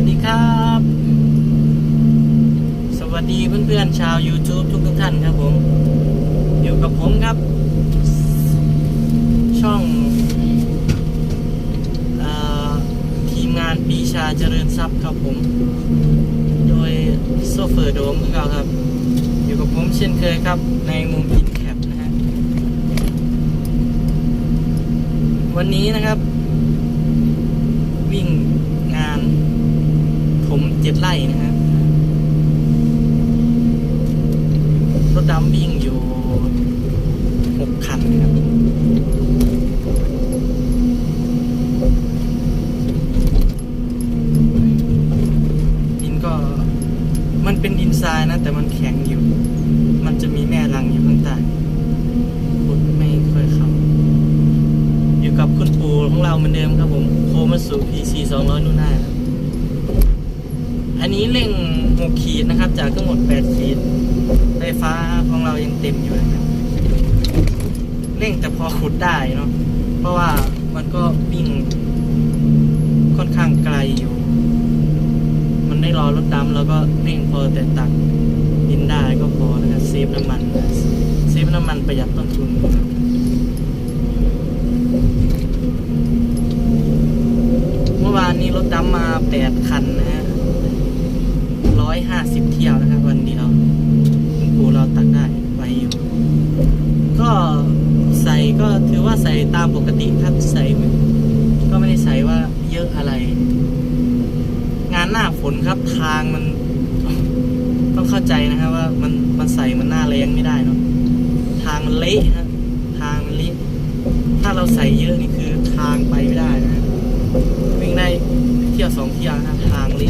วัสดีครับ สวัสดีเพื่อนๆชาว YouTube ทุกทุกท่านครับผม อยู่กับผมครับ ช่องอทีมงานปีชาเจริญทรัพย์ครับผม โดยโซเฟอร์โดมของเราครับ อยู่กับผมเช่นเคยครับ ในมุมอินแคปนะฮะวันนี้นะครับ วิ่งงานผม เจ็ดไร่นะฮะรถดำวิ่งอยู่หกคันนะครับดินก็ มันเป็นดินทรายนะ แต่มันแข็งอยู่ มันจะมีแม่รังอยู่ข้างใต้ขุดไม่ค่อยเข้าอยู่กับคุณปู่ของเราเหมือนเดิมครับผม โคมาสุ PC 200 นู่นน้าครับ อันนี้เร่ง6ขีดนะครับ จากทั้งหมด8ขีด ไฟฟ้าของเรายังเต็มอยู่นะครับเร่งแต่พอขุดได้เนาะ เพราะว่ามันก็วิ่งค่อนข้างไกลอยู่ มันได้รอรถดำแล้วก็เร่งพอแต่ตักดินได้ก็พอนะครับเซฟน้ำมันเซฟน้ำมันประหยัดต้นทุนนะครับเมื่อวานนี้รถดำมาแปดคันนะฮะ ร้อยห้าสิบเที่ยวนะครับ วันเดียวคุณปูเราตักได้ไปอยู่ก็ใส่ก็ถือว่าใส่ตามปกติครับใส่ก็ไม่ได้ใส่ว่าเยอะอะไร งานหน้าฝนครับทางมัน ต้องเข้าใจนะครับว่ามันมันใส่มันหน้าแรงไม่ได้เนาะทางมันเละฮะทางมันเละถ้าเราใส่เยอะนี่คือทางไปไม่ได้นะฮะ วิ่งได้เที่ยวสองเที่ยวนะครับทางเลิ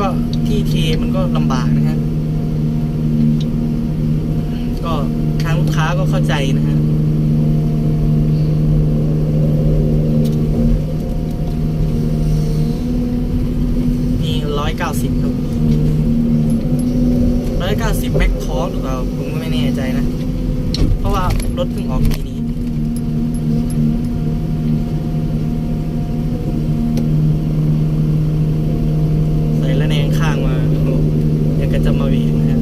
ก็ ที่เทมันก็ลำบากนะฮะก็ทางลูกค้าก็เข้าใจนะฮะนี่ร้อยเก้าสิบครับร้อยเก้าสิบแม็กทอร์หรือเปล่าผมก็ไม่แน่ใจนะ เพราะว่ารถเพิ่งออกทีนี้ ใส่ละแนงข้างมาโอ้โหอยากจะมาเวียงนะฮะ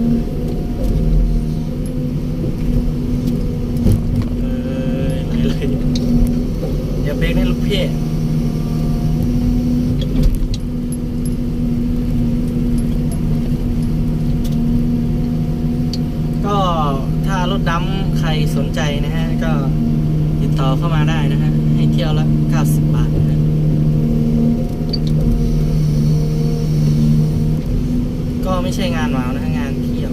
เออไหลเลยอย่าเบรกในลูกเพ่ก็ถ้ารถดำใครสนใจนะฮะ ก็ ต่อเข้ามาได้นะฮะ ให้เที่ยวละ 90 บาทนะฮะก็ไม่ใช่งานหวาวนะงานเที่ยว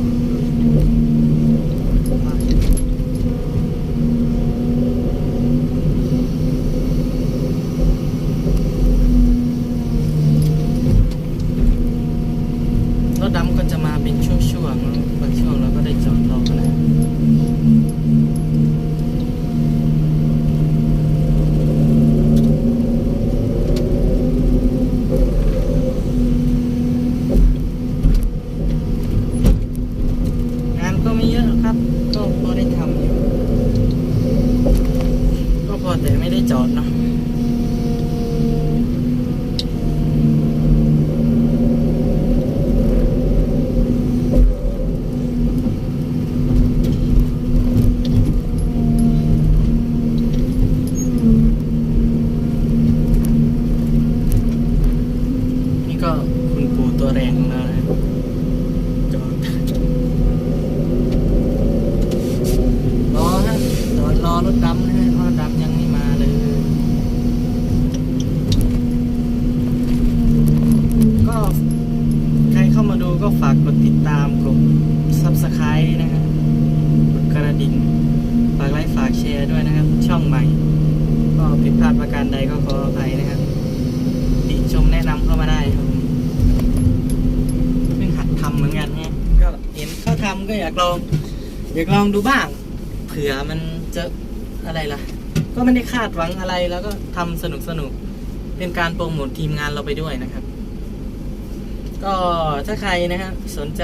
รถดำก็จะมาเป็นช่วงๆแล้วบางช่วงเราก็ได้จอดรอนะ งานก็ไม่เยอะหรอกครับ ก็พอได้ทำอยู่ ก็พอแต่ไม่ได้จอดเนาะ นี่ก็คุณปูตัวแรงของเรานะจอด รอฮะจอดรอรถดำนะฮะเพราะรถดำยังไม่มาเลย ก็ใครเข้ามาดูก็ฝากกดติดตามกด subscribe นะฮะกดกระดิ่งฝากไลค์ฝากแช ร์ด้วยนะครับ ช่องใหม่ ก็ผิดพลาดประการใดก็ขออภัยนะครับติชมแนะนำเข้ามาได้ครับผมเพิ่งหัดทำเหมือนกันฮะก็เห็นเขาทำก็อยากลอง อยากลองดูบ้าง เผื่อมันจะอะไรล่ะ ก็ไม่ได้คาดหวังอะไรแล้วก็ทำสนุกสนุกเป็นการโปรโมททีมงานเราไปด้วยนะครับ ก็ถ้าใครนะฮะสนใจ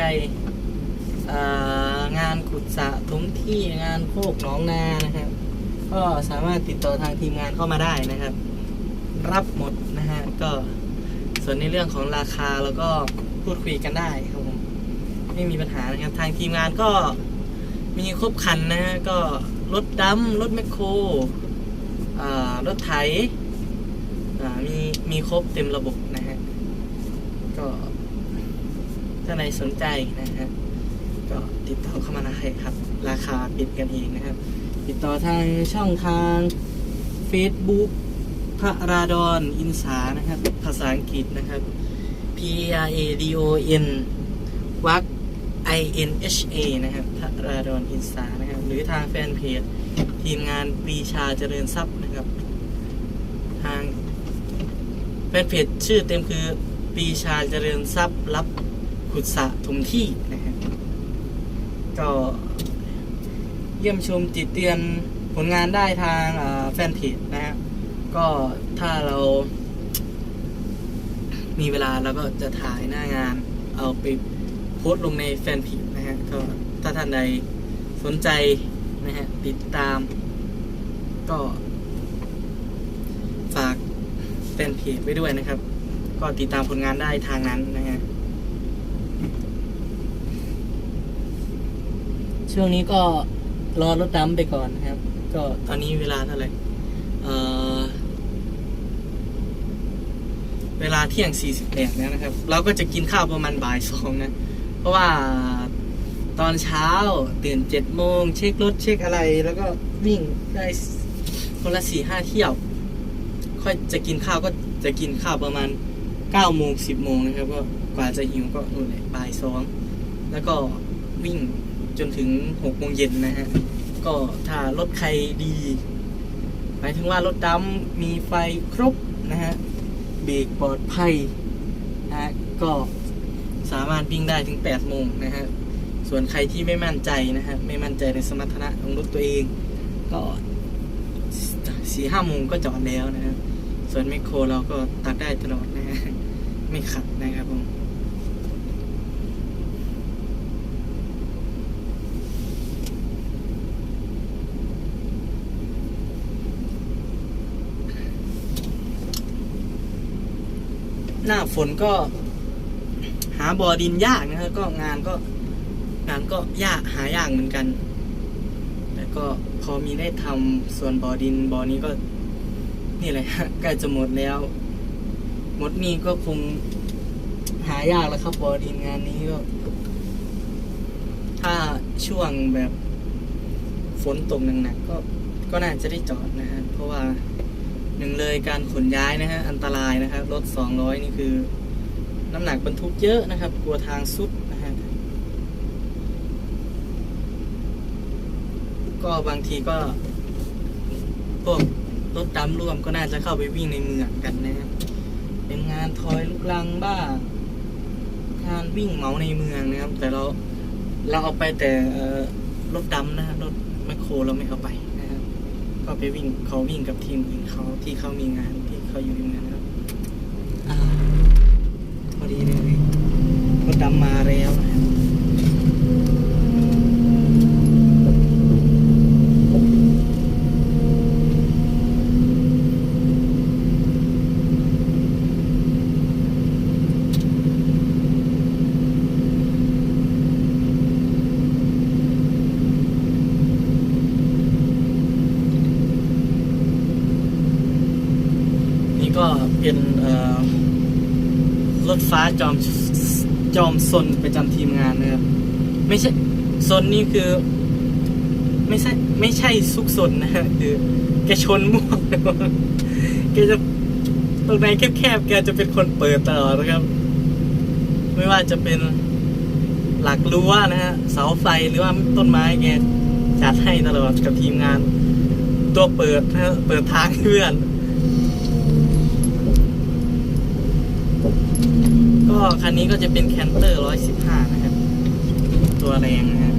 งานขุดสระทุ้มที่งานโคกหนองนานะครับ ก็สามารถติดต่อทางทีมงานเข้ามาได้นะครับ รับหมดนะฮะก็ส่วนในเรื่องของราคาแล้วก็พูดคุยกันได้ครับผมไม่มีปัญหานะครับ ทางทีมงานก็มีครบคันนะฮะก็รถดำรถแมคโครรถไถมีมีครบเต็มระบบนะฮะก็ถ้าในสนใจนะฮะ ก็ติดต่อเข้ามาได้ครับ ราคาปิดกันเองนะครับ ติดต่อทางช่องทาง Facebook พระราดอนอินสานะครับ ภาษาอังกฤษนะครับ P R A D O N วัก I N H A นะครับพระราดอนอินสานะครับ หรือทางแฟนเพจทีมงานปีชาเจริญทรัพย์นะครับ ทางแฟนเพจชื่อเต็มคือปีชาเจริญทรัพย์รับขุดสระถมที่นะครับ ก็เยี่ยมชมติดเตือนผลงานได้ทางแฟนเพจนะครับก็ถ้าเรา มีเวลาเราก็จะถ่ายหน้างาน เอาไปโพสต์ลงในแฟนเพจนะฮะก็ถ้าท่านใดสนใจนะฮะติดตาม ก็ ฝากแฟนเพจไว้ด้วยนะครับ ก็ติดตามผลงานได้ทางนั้นนะฮะ ช่วงนี้ก็รอรถดำไปก่อนนะครับ ก็ตอนนี้เวลาเท่าไหร่เอ่อเวลาเที่ยง 48 แล้วนะครับ เราก็จะกินข้าวประมาณบ่ายสองนะ เพราะว่าตอนเช้าตื่นเจ็ดโมงเช็ครถเช็คอะไร แล้วก็วิ่งได้คนละสี่ห้าเที่ยว ค่อยจะกินข้าวก็จะกินข้าวประมาณเก้าโมงสิบโมงนะครับ ก็กว่าจะหิวก็นู่นแหละบ่ายสองแล้วก็วิ่ง จนถึงหกโมงเย็นนะฮะ ก็ถ้ารถใครดี หมายถึงว่ารถดำมีไฟครบนะฮะ เบรกปลอดภัยนะฮะ ก็สามารถวิ่งได้ถึง 8 โมงนะฮะ ส่วนใครที่ไม่มั่นใจนะฮะ ไม่มั่นใจในสมรรถนะของรถตัวเอง ก็สี่ห้าโมงก็จอดแล้วนะฮะ ส่วนแมคโครเราก็ตัดได้ตลอดนะฮะ ไม่ขัดนะครับผม หน้าฝนก็ หาบ่อดินยากนะครับก็งานก็งานก็ยากหายากเหมือนกัน แต่ก็พอมีได้ทำส่วนบ่อดินบ่อนี้ก็ นี่แหละใกล้จะหมดแล้ว หมดนี่ก็คงหายากแล้วครับบ่อดินงานนี้ก็ ถ้าช่วงแบบฝนตกหนักๆก็ก็น่าจะได้จอดนะฮะเพราะว่า หนึ่งเลยการขนย้ายนะฮะอันตรายนะครับรถ 200 นี่คือ น้ำหนักบรรทุกเยอะนะครับ กลัวทางสุดนะฮะก็บางทีก็พวกรถดำร่วมก็น่าจะเข้าไปวิ่งในเมืองกันนะครับเป็นงานทอยลูกลังบ้างงานวิ่งเหมาในเมืองนะครับ แต่เราเราเอาไปแต่รถดำนะฮะรถแมคโครเราไม่เอาไป ก็ไปวิ่งเขาวิ่งกับทีมอื่นเขาที่เขามีงานที่เขาอยู่ในเมืองนะครับอาพอดีเลยรถดำมาแล้วนะครับนี่ ก็เป็นรถฟ้าจอมจอมซนประจำทีมงานนะครับ ไม่ใช่ซนนี่คือ ไม่ใช่ไม่ใช่ซุกซนนะฮะคือแกชนมั่วแกจะตรงไหนแคบๆแกจะเป็นคนเปิดตลอดนะครับ ไม่ว่าจะเป็นหลักรั้วนะฮะเสาไฟหรือว่าต้นไม้แกจัดให้ตลอดกับทีมงาน ตัวเปิดนะฮะเปิดทางเพื่อน คันนี้ก็จะเป็นแคนเตอร์ 115 นะครับ ตัวแรงนะฮะ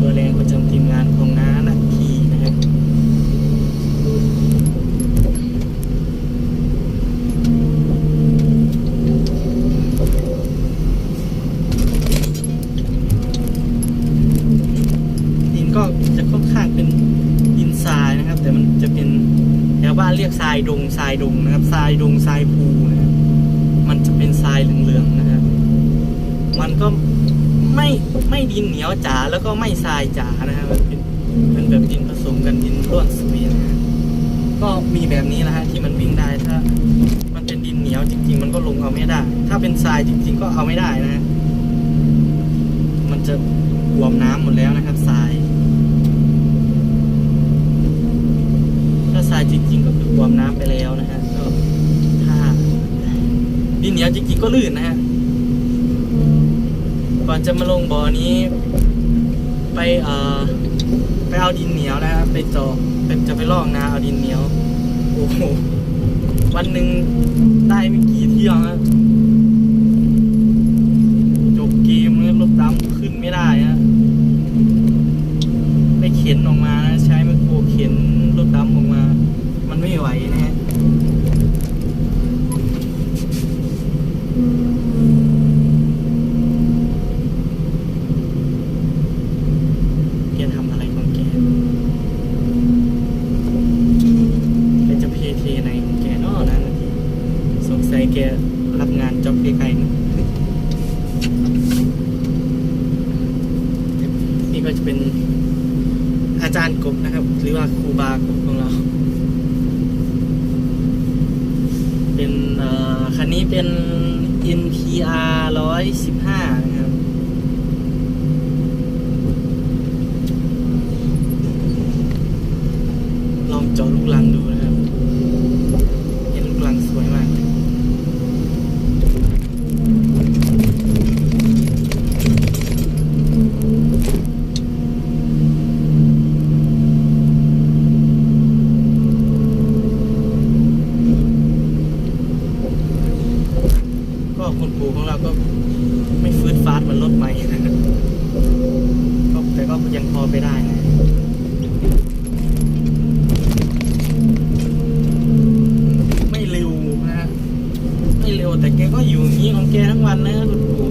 ตัวแรงประจำทีมงานของน้านาทีนะครับ ดินก็จะค่อนข้างเป็นดินทรายนะครับ วบ้านเรียกทราย ดงทรายดงนะครับทรายดงทรายภูนะครับมันจะเป็นทรายเหลืองๆนะครับ มันก็ไม่ไม่ดินเหนียวจ๋าแล้วก็ไม่ทรายจ๋านะครับมันเป็นเป็นแบบดินผสมกันดินร่วนสวีนะฮะก็มีแบบนี้แหละฮะที่มันวิ่งได้ถ้า มันเป็นดินเหนียวจริง ๆ มันก็ลงเอาไม่ได้ ถ้าเป็นทรายจริง ๆ ก็เอาไม่ได้นะฮะมันจะบวมน้ำหมดแล้วนะครับทราย ถ้า ทรายจริง ๆ ก็คือบวมน้ำไปแล้วนะฮะก็ถ้าดินเหนียวจริง ๆ ก็ลื่นนะฮะก่อนจะมาลงบ่อนี้ ไปเอ่อไปเอาดินเหนียวนะครับไปเจาะเป็นจะไปลอกนาเอาดินเหนียวโอ้โหวันหนึ่งได้ไม่กี่เที่ยวฮะจบเกมเนี่ยรถดำขึ้นไม่ได้ฮะไปเข็นออกมานะใช้ไมคโครเข็นรถดำออก ไม่ไหวนะฮะ แกทำอะไรของแก แกจะเพเทในของแกเนอะนะนาทีสงสัยแกรับงานจ็อบไกลๆนะนี่ก็จะเป็นอาจารย์กบนะครับ หรือว่าครูบากบของเรา เป็นเอ่อคันนี้เป็น NPR 115 นะครับ จอลูกลังดูนะครับ เห็นลูกลังสวยมากเลยก็คุณปู่ของเราก็ไม่ฟื้นฟาดเหมือนรถใหม่ ก็แต่ก็ยังพอไปได้นะ ไม่เร็วนะฮะไม่เร็วแต่แกก็อยู่อย่างนี้ของแกทั้งวันนะคุณปู่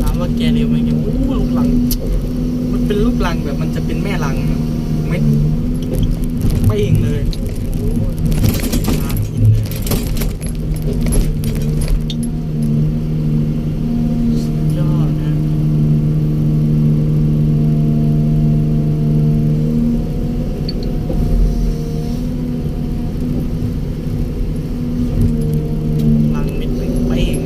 ถามว่าแกเร็วไหมแกโอ้ลูกลัง มันเป็นลูกลังแบบมันจะเป็นแม่ลังนะไม่ไม่เองเลยโอ้มาทินเลยสุดยอดนะ ลังนิดหนึ่งไม่เอง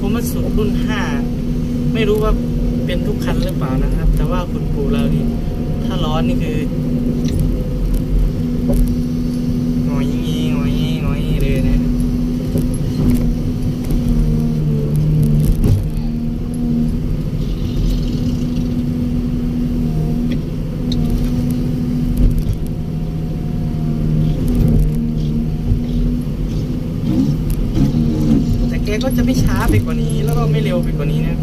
ผมมา สุดรุ่นห้าไม่รู้ว่าเป็นทุกคันหรือเปล่านะครับ แต่ว่าคุณปู่เรานี่ถ้าร้อนนี่คือ งอยงี้งอยงี้งอยงี้เลยนะ แต่แก ก็จะไม่ช้าไปกว่านี้ แล้วก็ไม่เร็วไปกว่านี้นะ